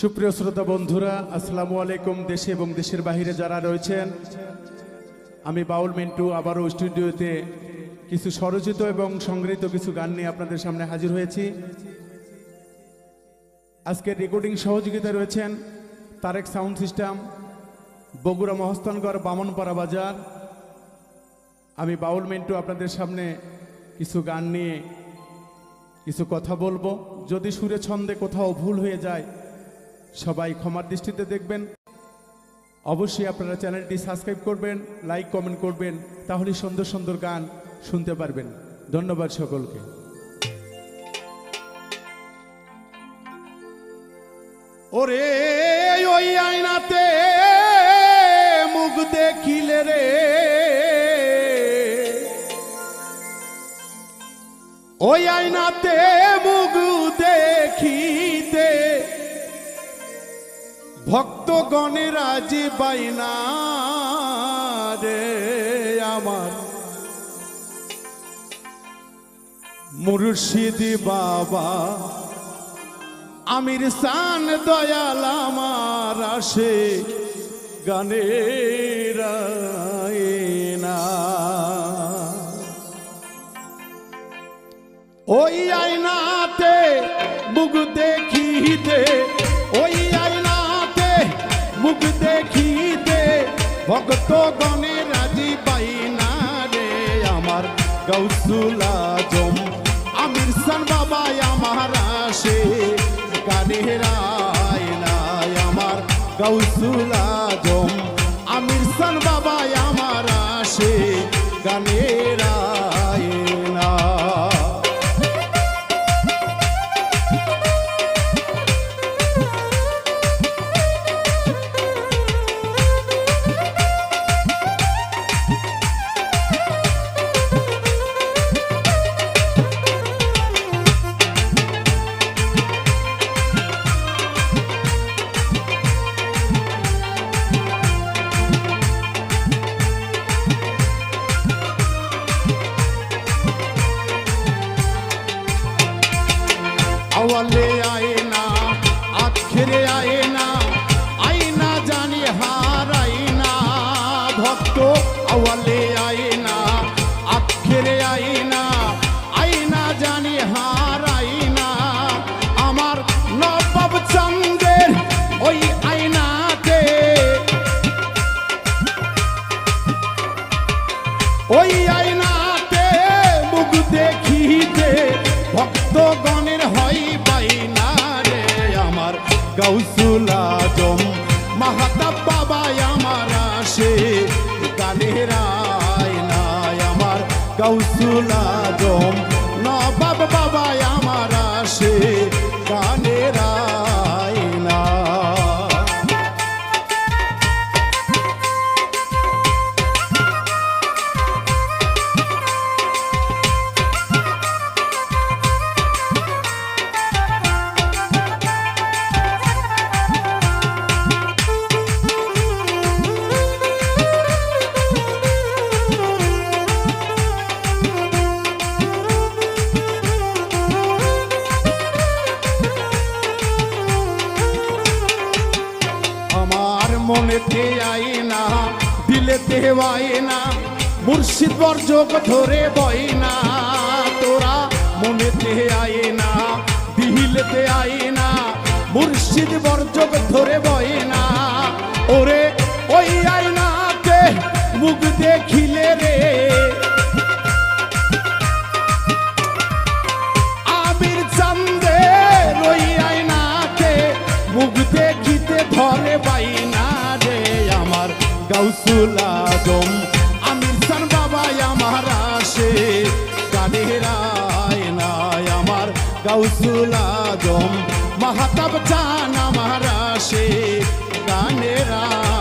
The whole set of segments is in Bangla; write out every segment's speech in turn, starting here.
সুপ্রিয় শ্রোতা বন্ধুরা, আসসালামু আলাইকুম দেশে এবং দেশের বাহিরে যারা রয়েছেন। আমি বাউল মিন্টু আবারও স্টুডিওতে কিছু স্বরচিত এবং সংগৃহীত কিছু গান নিয়ে আপনাদের সামনে হাজির হয়েছি। আজকের রেকর্ডিং সহযোগিতা রয়েছেন তারেক সাউন্ড সিস্টেম, বগুড়া মহস্তানগড় বামনপাড়া বাজার। আমি বাউল মিন্টু আপনাদের সামনে কিছু গান নিয়ে কিছু কথা বলব। যদি সুরে ছন্দে কোথাও ভুল হয়ে যায় সবাই ক্ষমার দৃষ্টিতে দেখবেন। অবশ্যই আপনারা চ্যানেলটি সাবস্ক্রাইব করবেন, লাইক, কমেন্ট করবেন, তাহলে সুন্দর সুন্দর গান শুনতে পারবেন। ধন্যবাদ সকলকে। ওরে, ওই আয়নাতে মুখ দেখিলে রে। ওই আয়নাতে মুখ ভক্তগণের আজি বাইনা রে আমার। মুর্শিদি বাবা, আমির সান দয়াল আমার আসে, গানের ওই আয়নাতে মুখ দেখিতে মুখ দেখিতে ভক্ত গণে রাজি পাইনা রে আমার গৌসুলা জম আমির সান বাবা আমার আসে গানের না আমার গৌসুলা জম আমির সান আওয়ালে আয়না, আখেরে আয়না আয়না জানি হার আয়না। ভক্ত আওয়ালে আয়না, আখেরে আয়না আয়না জানি হার আয়না। আমার নবাব চন্দ্রের ওই আয়নাতে ওই আয়নাতে মুখ দেখিতে ভক্তগণের হয় বাইনা রে আমার গৌসুল আজম। মাহাতাব বাবা আমার আসে, গানের আয়নায় আমার গৌসুল আজম। মনেতে আয় না, দিলেতে আয় না, মুর্শিদ বর্জক ধরে বয় না। তোরা মনেতে আয় না, দিলেতে আয় না, মুর্শিদ বর্জক ধরে বয় গাউসুল আজম আমির সান বাবা আমার আসে, গানের আয়নায় আমার গাউসুল আজম মাহাতাব চান আমার আসে, গানের আয়না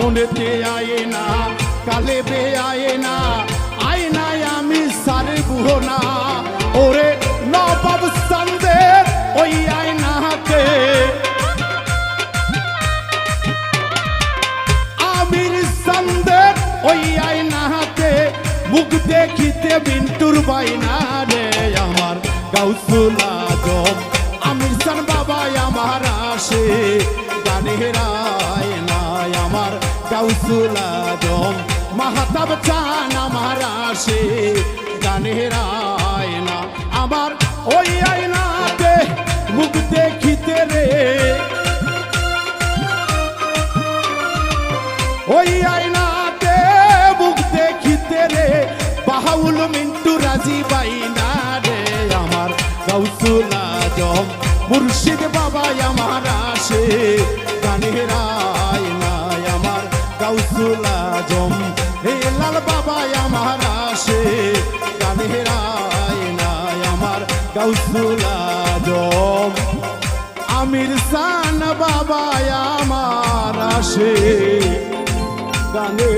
মনেতে আয়ে না, কালে বে আয়ে না, আয় নাই আমি সারে বুহো না। ওরে নবাব সন্দের ওই আয় আয়নাতে আমির সন্দের ওই আয়নাতে মুখ দেখিতে বিন্টুর বাইনা রে আমার গাউসুল আজম। আমির সান বাবা আমার আসে গানের গাউসুল আজম মাহাতাব চান আমার আসে, গানের আয়না। আমার ওই আয়নাতে মুখ দেখিতে রে। ওই আয়নাতে মুখ দেখিতে রে। বাহাউল মিন্টু রাজি বাইনা রে। আমার গাউসুল আজম, মুর্শিদ বাবা আমার আসে। আজম আমির সান বাবা আমার আসে। গানে